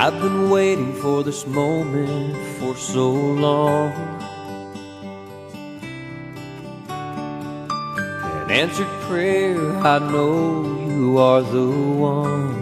I've been waiting for this moment for so long. An answered prayer, I know you are the one.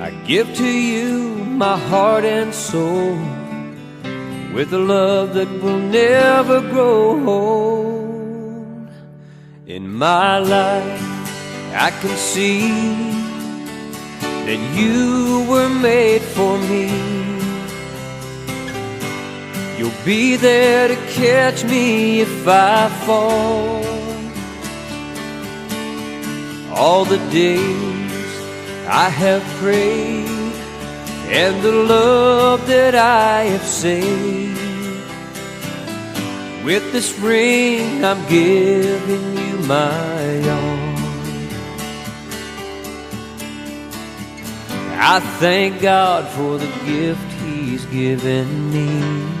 I give to you my heart and soul with a love that will never grow old. In my life, I can see that you were made for me. You'll be there to catch me if I fall. All the days I have prayed and the love that I have saved. With this ring, I'm giving you my all. I thank God for the gift He's given me.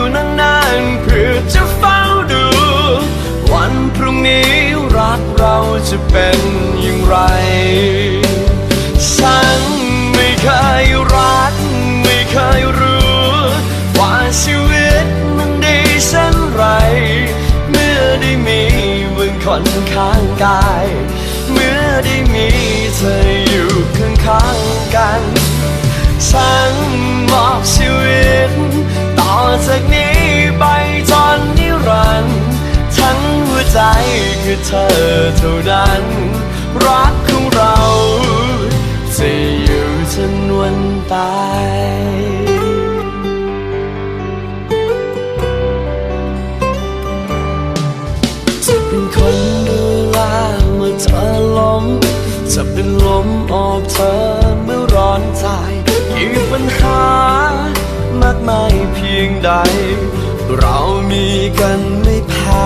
เป็นอย่างไร ฉันไม่เคยรัก ไม่เคยรู้ ว่าชีวิตมันดีเช่นไร เมื่อได้มีมึงคนข้างกาย เมื่อได้มีเธออยู่ข้างๆกัน ฉันมอบชีวิต ต่อจากนี้ ใจคือเธอเท่านั้น รักของเราจะอยู่จนวันตายจะเป็นคนดูแลเมื่อเธอล้มจะเป็นลมออกเธอเมื่อร้อนใจมีปัญหามากมายเพียงใด เรามีกันไม่แพ้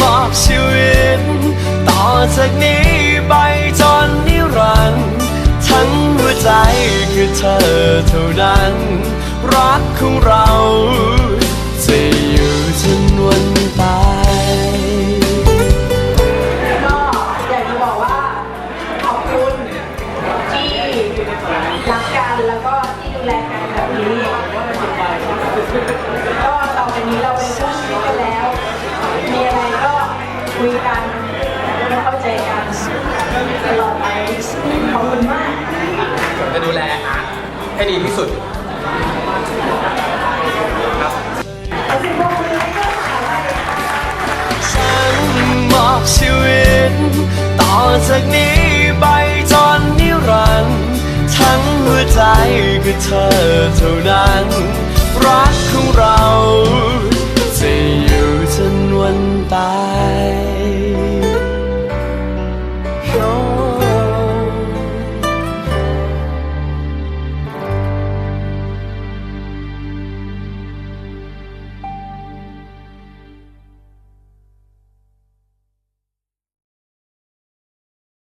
มอบชีวิต ต่อจากนี้ไปจนนิรันดร์ทั้งหัวใจคือเธอเท่านั้น รักของเราจะอยู่จนวันตายก็อยากจะบอกว่าขอบคุณที่รักกันแล้วก็ที่ดูแลกันแบบนี้ก็ต่อไปนี้เรา คุยกันแล้วเข้าใจกันตลอดไปขอบคุณมากจะดูแลอาร์ตให้ดีที่สุดครับฉันมอบชีวิต ต่อจากนี้ไปจนนิรันด์ทั้งหัวใจคือเธอเท่านั้น รักของเรา